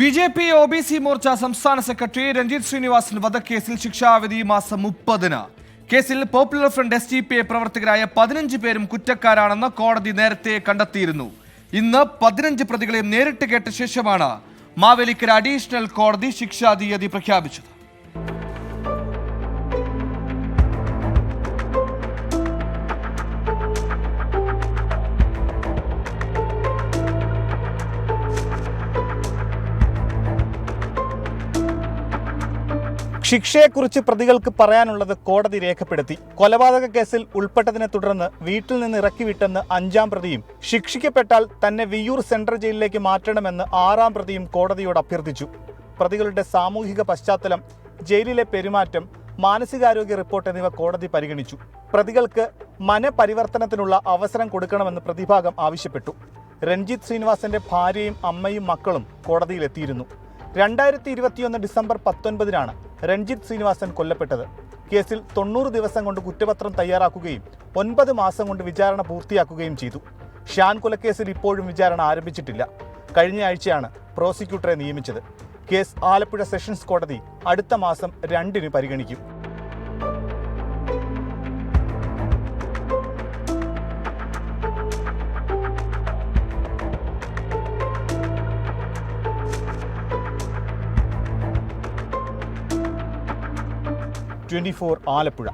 B J P O B C Morcha സംസ്ഥാന secretary Ranjith Sreenivasan വധക്കേസിൽ ശിക്ഷാവിധി മാസം മുപ്പതിന്. കേസിൽ Popular Front S D P I പ്രവർത്തകരായ പതിനഞ്ച് പേരും കുറ്റക്കാരാണെന്ന് കോടതി നേരത്തെ കണ്ടെത്തിയിരുന്നു. ഇന്ന് പതിനഞ്ച് പ്രതികളെയും നേരിട്ട് കേട്ട ശേഷമാണ് മാവേലിക്കര അഡീഷണൽ കോടതി ശിക്ഷാ തീയതി പ്രഖ്യാപിച്ചത്. ശിക്ഷയെക്കുറിച്ച് പ്രതികൾക്ക് പറയാനുള്ളത് കോടതി രേഖപ്പെടുത്തി. കൊലപാതക കേസിൽ ഉൾപ്പെട്ടതിനെ തുടർന്ന് വീട്ടിൽ നിന്ന് ഇറക്കിവിട്ടെന്ന് അഞ്ചാം പ്രതിയും ശിക്ഷിക്കപ്പെട്ടാൽ തന്നെ വിയൂർ സെൻട്രൽ ജയിലിലേക്ക് മാറ്റണമെന്ന് ആറാം പ്രതിയും കോടതിയോട് അഭ്യർത്ഥിച്ചു. പ്രതികളുടെ സാമൂഹിക പശ്ചാത്തലം ജയിലിലെ പെരുമാറ്റം മാനസികാരോഗ്യ റിപ്പോർട്ട് എന്നിവ കോടതി പരിഗണിച്ചു. പ്രതികൾക്ക് മനപരിവർത്തനത്തിനുള്ള അവസരം കൊടുക്കണമെന്ന് പ്രതിഭാഗം ആവശ്യപ്പെട്ടു. രഞ്ജിത്ത് ശ്രീനിവാസന്റെ ഭാര്യയും അമ്മയും മക്കളും കോടതിയിലെത്തിയിരുന്നു. രണ്ടായിരത്തി ഇരുപത്തിയൊന്ന് ഡിസംബർ പത്തൊൻപതിനാണ് രഞ്ജിത്ത് ശ്രീനിവാസൻ കൊല്ലപ്പെട്ടത്. കേസിൽ തൊണ്ണൂറ് ദിവസം കൊണ്ട് കുറ്റപത്രം തയ്യാറാക്കുകയും ഒൻപത് മാസം കൊണ്ട് വിചാരണ പൂർത്തിയാക്കുകയും ചെയ്തു. ഷാൻ കൊലക്കേസിൽ ഇപ്പോഴും വിചാരണ ആരംഭിച്ചിട്ടില്ല. കഴിഞ്ഞ ആഴ്ചയാണ് പ്രോസിക്യൂട്ടറെ നിയമിച്ചത്. കേസ് ആലപ്പുഴ സെഷൻസ് കോടതി അടുത്ത മാസം രണ്ടിന് പരിഗണിക്കും. Twenty four Alappuzha.